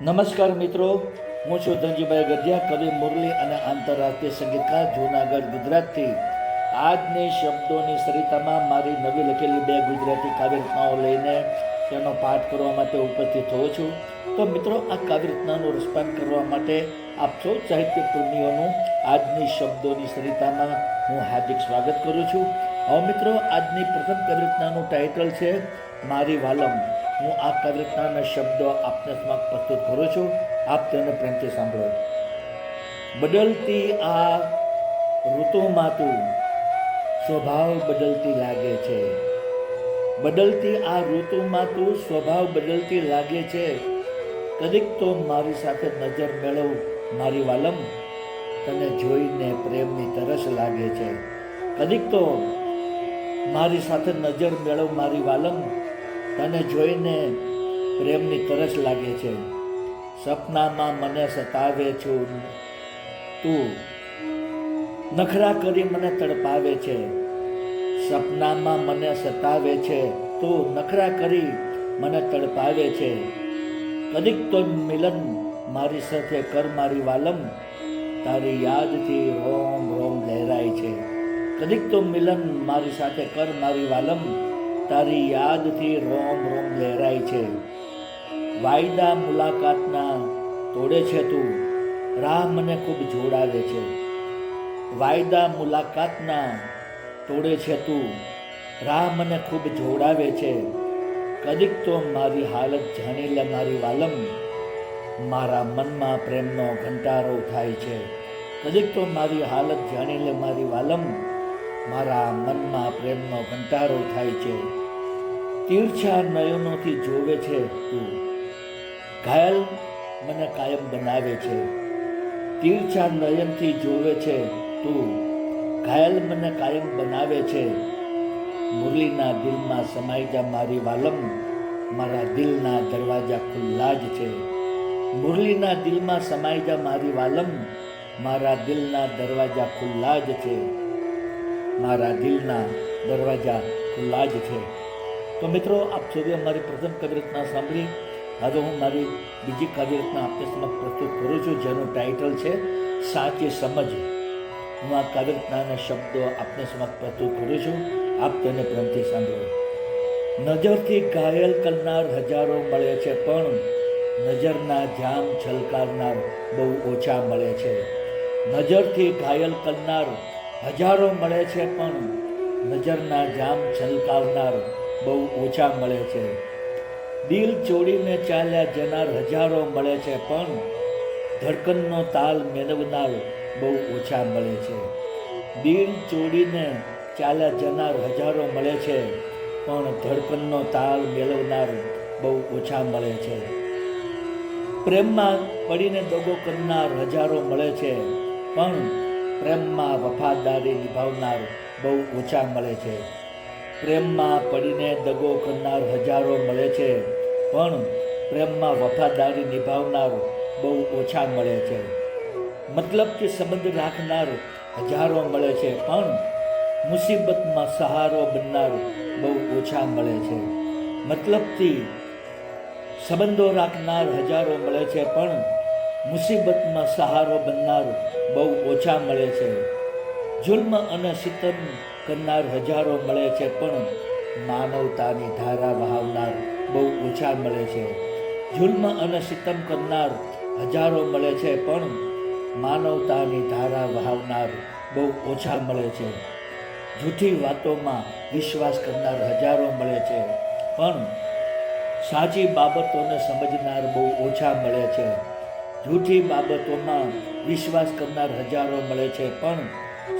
નમસ્કાર મિત્રો, હું છું ધનજીભાઈ ગઢિયા, કવિ મુરલી અને આંતરરાષ્ટ્રીય સંગીતકાર, જૂનાગઢ, ગુજરાતથી. આજની શબ્દોની સરિતામાં મારી નવી લખેલી બે ગુજરાતી કાવ્યરચનાઓ લઈને તેનો પાઠ કરવા માટે ઉપસ્થિત થયો છું. તો મિત્રો, આ કાવ્યરચનાનું રસપાન કરવા માટે આપ સૌ સાહિત્ય પ્રેમીઓનું આજની શબ્દોની સરિતામાં હું હાર્દિક સ્વાગત કરું છું. હવે મિત્રો, આજની પ્રથમ કાવ્યરચનાનું ટાઇટલ છે, મારી વાલમ. હું આ કાવ્યરચનાના શબ્દો આપને સમક્ષ પ્રસ્તુત કરું છું. આપ તેને પ્રેમથી સાંભળો. બદલતી આ ઋતુમાં તું સ્વભાવ બદલતી લાગે છે. બદલતી આ ઋતુમાં તું સ્વભાવ બદલતી લાગે છે. કદીક તો મારી સાથે નજર મેળવ, મારી વાલમ. તને જોઈને પ્રેમની તરસ લાગે છે. કદીક તો મારી સાથે નજર મેળવ, મારી વાલમ. તને જોઈને પ્રેમની તરસ લાગે છે. સપનામાં મને સતાવે છું. તું નખરા કરી મને તડપાવે છે. સપનામાં મને સતાવે છે. તું નખરા કરી મને તડપાવે છે. કદીક તો મિલન મારી સાથે કર મારી વાલમ. તારી યાદથી રોમ રોમ લહેરાય છે. કદીક તો મિલન મારી સાથે કર મારી વાલમ. તારી યાદથી રોમ રોમ લહેરાય છે. વાયદા મુલાકાતના તોડે છે તું. રાહ મને ખૂબ જોડાવે છે. વાયદા મુલાકાતના તોડે છે તું. રાહ મને ખૂબ જોડાવે છે. કદીક તો મારી હાલત જાણી લે મારી વાલમ. મારા મનમાં પ્રેમનો ઘંટારો થાય છે. કદીક તો મારી હાલત જાણી લે મારી વાલમ. મારા મનમાં પ્રેમનો ઘંટારો થાય છે. તીર્છા નયનોથી જોવે છે તું. ઘાયલ મને કાયમ બનાવે છે. તીર્છા નયનથી જોવે છે તું. ઘાયલ મને કાયમ બનાવે છે. મુરલીના દિલમાં સમાઈ જા મારી વાલમ, મારા દિલના દરવાજા ખુલ્લા જ છે. મુરલીના દિલમાં સમાઈ જા મારી વાલમ, મારા દિલના દરવાજા ખુલ્લા જ છે. મારા દિલના દરવાજા ખુલ્લા જ છે. તો મિત્રો, આપ સૌએ અમારી પ્રથમ કવિરત્ના સાંભળી. હવે હું મારી બીજી કવિરત્ના આપને સમક્ષ પ્રસ્તુત કરું છું, જેનું ટાઇટલ છે, સાચી સમજ હું આ કવિરત્નાના શબ્દો આપને સમક્ષ પ્રસ્તુત કરું છું. આપ તેને પ્રેમથી સાંભળો. નજરથી ઘાયલ કરનાર હજારો મળે છે, પણ નજરના જામ છલકારનાર બહુ ઓછા મળે છે. નજરથી ઘાયલ કરનાર હજારો મળે છે પણ નજરના જામ છલકાવનાર બહુ ઓછા મળે છે. દિલ ચોડીને ચાલ્યા જનાર હજારો મળે છે પણ ધડકનનો તાલ મેળવનાર બહુ ઓછા મળે છે. દિલ ચોડીને ચાલ્યા જનાર હજારો મળે છે પણ ધડકનનો તાલ મેળવનાર બહુ ઓછા મળે છે. પ્રેમમાં પડીને દગો કરનાર હજારો મળે છે પણ પ્રેમમાં વફાદારી નિભાવનાર બહુ ઓછા મળે છે. પ્રેમમાં પડીને દગો કરનાર હજારો મળે છે, પણ પ્રેમમાં વફાદારી નિભાવનાર બહુ ઓછા મળે છે. મતલબ કે સંબંધ રાખનાર હજારો મળે છે, પણ મુસીબતમાં સહારો બનનાર બહુ ઓછા મળે છે. મતલબથી સંબંધો રાખનાર હજારો મળે છે, પણ મુસીબતમાં સહારો બનનાર બહુ ઓછા મળે છે. જુલ્મ અને સિતમ કરનાર હજારો મળે છે, પણ માનવતાની ધારા વહાવનાર બહુ ઓછા મળે છે. જુલ્મ અને સિતમ કરનાર હજારો મળે છે, પણ માનવતાની ધારા વહાવનાર બહુ ઓછા મળે છે. જૂઠી વાતોમાં વિશ્વાસ કરનાર હજારો મળે છે, પણ સાચી બાબતોને સમજનાર બહુ ઓછા મળે છે. જૂઠી બાબતોમાં વિશ્વાસ કરનાર હજારો મળે છે, પણ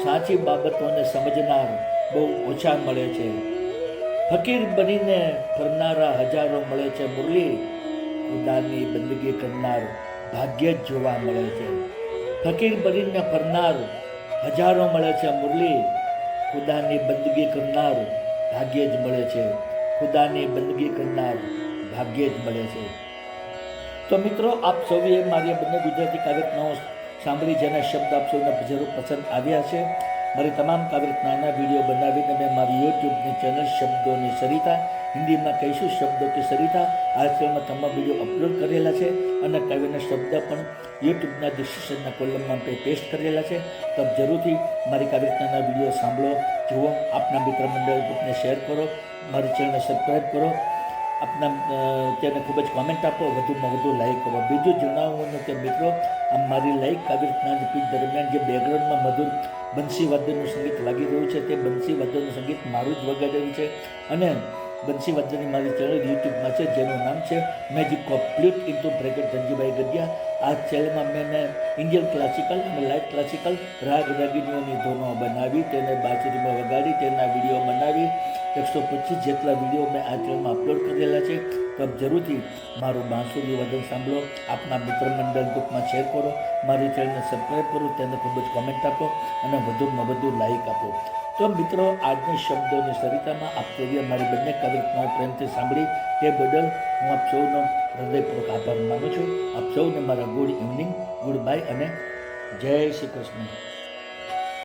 સાચી બાબતોને સમજનાર બહુ ઓછા મળે છે. ફકીર બનીને ફરનારા હજારો મળે છે, મુરલી ખુદાની બંદગી કરનાર ભાગ્ય જ જોવા મળે છે. ફકીર બનીને ફરનાર હજારો મળે છે, મુરલી ખુદાની બંદગી કરનાર ભાગ્ય જ મળે છે. ખુદાની બંદગી કરનાર ભાગ્યે જ મળે છે. તો મિત્રો, આપ સૌએ મારી આ બંને ગુજરાતી કાવ્યરચનાઓ સાંભળી જેના શબ્દ આપ સૌને જરૂર પસંદ આવ્યા છે. મારી તમામ કાવ્યરચનાના વીડિયો બનાવીને મેં મારી યુટ્યુબની ચેનલ શબ્દોની સરિતા, હિન્દીમાં કહીશું શબ્દો કે સરિતા આ ચેનલમાં તમામ વીડિયો અપલોડ કરેલા છે અને કાવ્યના શબ્દ પણ યુટ્યુબના ડિસ્ક્રિપ્શનના કોલમમાં પેસ્ટ કરેલા છે. તો જરૂરથી મારી કાવ્યરચનાના વીડિયો સાંભળો, જુઓ, આપના મિત્ર મંડળ ગ્રુપને શેર કરો, મારી ચેનલને સબસ્ક્રાઈબ કરો આપના તેને ખૂબ જ કોમેન્ટ આપો, વધુમાં વધુ લાઈક કરો. બીજું જણાવવાનું કે મિત્રો આ મારી લાઈક કાવ્યરચના પીઠ દરમિયાન જે બેકગ્રાઉન્ડમાં મધુર બંસી વાદ્યનું સંગીત લાગી રહ્યું છે, તે બંસી વાદ્યનું સંગીત મારું જ વગાડેલું છે. અને બંસી વાદ્યની મારી ચેનલ યુટ્યુબમાં છે, જેનું નામ છે magic complete into bracket Dhanjibhai Gadhiya. આ ચેનલમાં મેં ઇન્ડિયન ક્લાસિકલ અને લાઇટ ક્લાસિકલ રાગ રાગીનીઓની ધૂનો બનાવી, તેને બાજરીમાં વગાડી, તેના વીડિયો બનાવી, એકસો પચીસ જેટલા વીડિયો મેં આ ચેનલમાં અપલોડ કરેલા છે. તબ જરૂરથી મારું બાંસુરી વજન સાંભળો, આપના મિત્ર મંડળ ગ્રુપમાં શેર કરો, મારી ચેનલને સબસ્ક્રાઈબ કરો, તેને ખૂબ જ કોમેન્ટ આપો, અને વધુમાં વધુ લાઈક આપો. તો મિત્રો, આજની શબ્દોની સરિતામાં આપ તેવી મારી બંને કવિતાઓ પ્રેમથી સાંભળી, તે બદલ હું આપ સૌનો હૃદયપૂર્વક આભાર માનું છું. આપ સૌને મારા ગુડ ઇવનિંગ, ગુડ બાય અને જય શ્રી કૃષ્ણ.